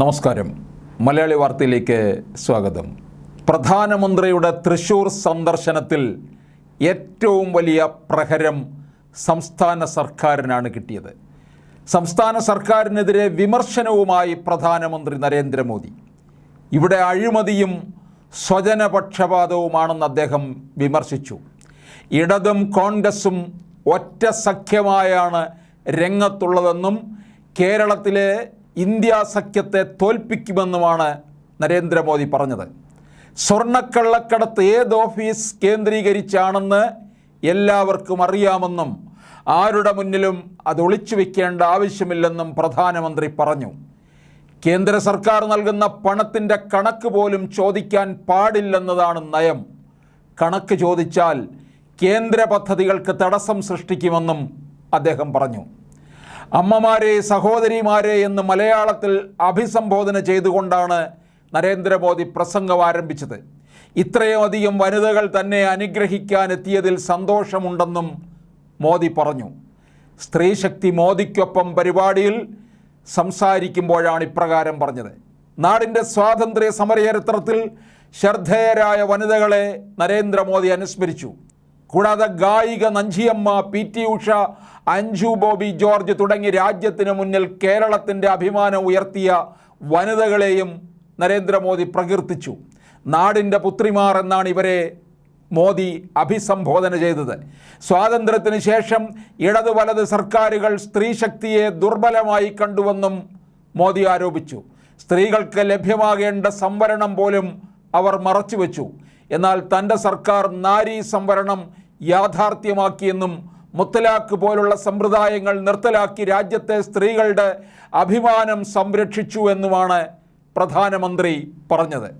നമസ്കാരം. മലയാളി വാർത്തയിലേക്ക് സ്വാഗതം. പ്രധാനമന്ത്രിയുടെ തൃശൂർ സന്ദർശനത്തിൽ ഏറ്റവും വലിയ പ്രഹരം സംസ്ഥാന സർക്കാരിനാണ് കിട്ടിയത്. സംസ്ഥാന സർക്കാരിനെതിരെ വിമർശനവുമായി പ്രധാനമന്ത്രി നരേന്ദ്രമോദി. ഇവിടെ അഴിമതിയും സ്വജനപക്ഷപാതവുമാണെന്ന് അദ്ദേഹം വിമർശിച്ചു. ഇടതും കോൺഗ്രസും ഒറ്റ സഖ്യമായാണ് രംഗത്തുള്ളതെന്നും കേരളത്തിലെ ഇന്ത്യ സഖ്യത്തെ തോൽപ്പിക്കുമെന്നുമാണ് നരേന്ദ്രമോദി പറഞ്ഞത്. സ്വർണക്കള്ളക്കടത്ത് ഏത് ഓഫീസ് കേന്ദ്രീകരിച്ചാണെന്ന് എല്ലാവർക്കും അറിയാമെന്നും ആരുടെ മുന്നിലും അത് ഒളിച്ചു വയ്ക്കേണ്ട ആവശ്യമില്ലെന്നും പ്രധാനമന്ത്രി പറഞ്ഞു. കേന്ദ്ര സർക്കാർ നൽകുന്ന പണത്തിന്റെ കണക്ക് പോലും ചോദിക്കാൻ പാടില്ലെന്നതാണ് നയം. കണക്ക് ചോദിച്ചാൽ കേന്ദ്ര പദ്ധതികൾക്ക് തടസ്സം സൃഷ്ടിക്കുമെന്നും അദ്ദേഹം പറഞ്ഞു. അമ്മമാരെ സഹോദരിമാരെ എന്ന് മലയാളത്തിൽ അഭിസംബോധന ചെയ്തുകൊണ്ടാണ് നരേന്ദ്രമോദി പ്രസംഗം ആരംഭിച്ചത്. ഇത്രയും വനിതകൾ തന്നെ അനുഗ്രഹിക്കാൻ എത്തിയതിൽ സന്തോഷമുണ്ടെന്നും മോദി പറഞ്ഞു. സ്ത്രീശക്തി മോദിക്കൊപ്പം പരിപാടിയിൽ സംസാരിക്കുമ്പോഴാണ് ഇപ്രകാരം പറഞ്ഞത്. നാടിന്റെ സ്വാതന്ത്ര്യ സമരചരിത്രത്തിൽ ശ്രദ്ധേയരായ വനിതകളെ നരേന്ദ്രമോദി അനുസ്മരിച്ചു. കൂടാതെ ഗായിക നഞ്ചിയമ്മ പി ടി ഉഷ അഞ്ജു ബോബി ജോർജ് തുടങ്ങി രാജ്യത്തിന് മുന്നിൽ കേരളത്തിന്റെ അഭിമാനം ഉയർത്തിയ വനിതകളെയും നരേന്ദ്രമോദി പ്രകീർത്തിച്ചു. നാടിന്റെ പുത്രിമാർ എന്നാണ് ഇവരെ മോദി അഭിസംബോധന ചെയ്തത്. സ്വാതന്ത്ര്യത്തിന് ശേഷം ഇടതു വലത് സർക്കാരുകൾ സ്ത്രീശക്തിയെ ദുർബലമായി കണ്ടുവെന്നും മോദി ആരോപിച്ചു. സ്ത്രീകൾക്ക് ലഭ്യമാകേണ്ട സംവരണം പോലും അവർ മറച്ചുവെച്ചു. എന്നാൽ തന്റെ സർക്കാർ നാരി സംവരണം യാഥാർത്ഥ്യമാക്കിയെന്നും മുത്തലാഖ് പോലുള്ള സമ്പ്രദായങ്ങൾ നിർത്തലാക്കി രാജ്യത്തെ സ്ത്രീകളുടെ അഭിമാനം സംരക്ഷിച്ചു എന്നുമാണ് പ്രധാനമന്ത്രി പറഞ്ഞത്.